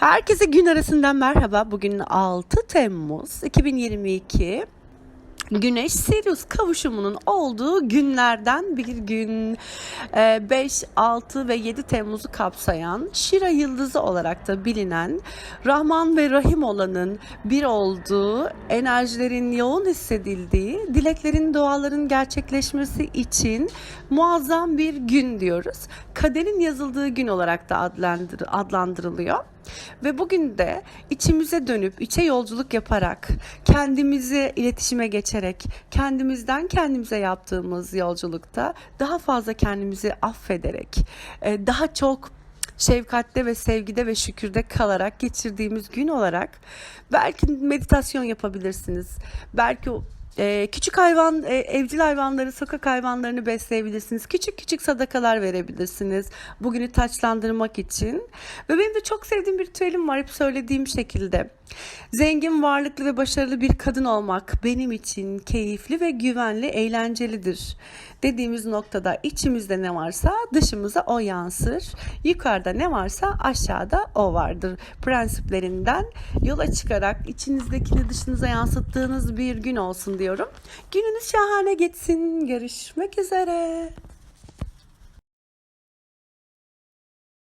Herkese gün arasından merhaba. Bugün 6 Temmuz 2022. Güneş Sirius kavuşumunun olduğu günlerden bir gün Ee, 5, 6 ve 7 Temmuz'u kapsayan Şira yıldızı olarak da bilinen Rahman ve Rahim olanın bir olduğu, enerjilerin yoğun hissedildiği, dileklerin, duaların gerçekleşmesi için muazzam bir gün diyoruz. Kaderin yazıldığı gün olarak da adlandır- adlandırılıyor. Ve bugün de içimize dönüp içe yolculuk yaparak, kendimizi iletişime geçerek, kendimizden kendimize yaptığımız yolculukta daha fazla kendimizi affederek, e, daha çok şefkatte ve sevgide ve şükürde kalarak geçirdiğimiz gün olarak belki meditasyon yapabilirsiniz. Belki ee, küçük hayvan, e, evcil hayvanları, sokak hayvanlarını besleyebilirsiniz. Küçük küçük sadakalar verebilirsiniz. Bugünü taçlandırmak için. Ve benim de çok sevdiğim bir ritüelim var hep söylediğim şekilde. Zengin, varlıklı ve başarılı bir kadın olmak benim için keyifli ve güvenli, eğlencelidir. Dediğimiz noktada içimizde ne varsa dışımıza o yansır. Yukarıda ne varsa aşağıda o vardır. Prensiplerinden yola çıkarak içinizdekini dışınıza yansıttığınız bir gün olsun diyorum. Gününüz şahane geçsin. Görüşmek üzere.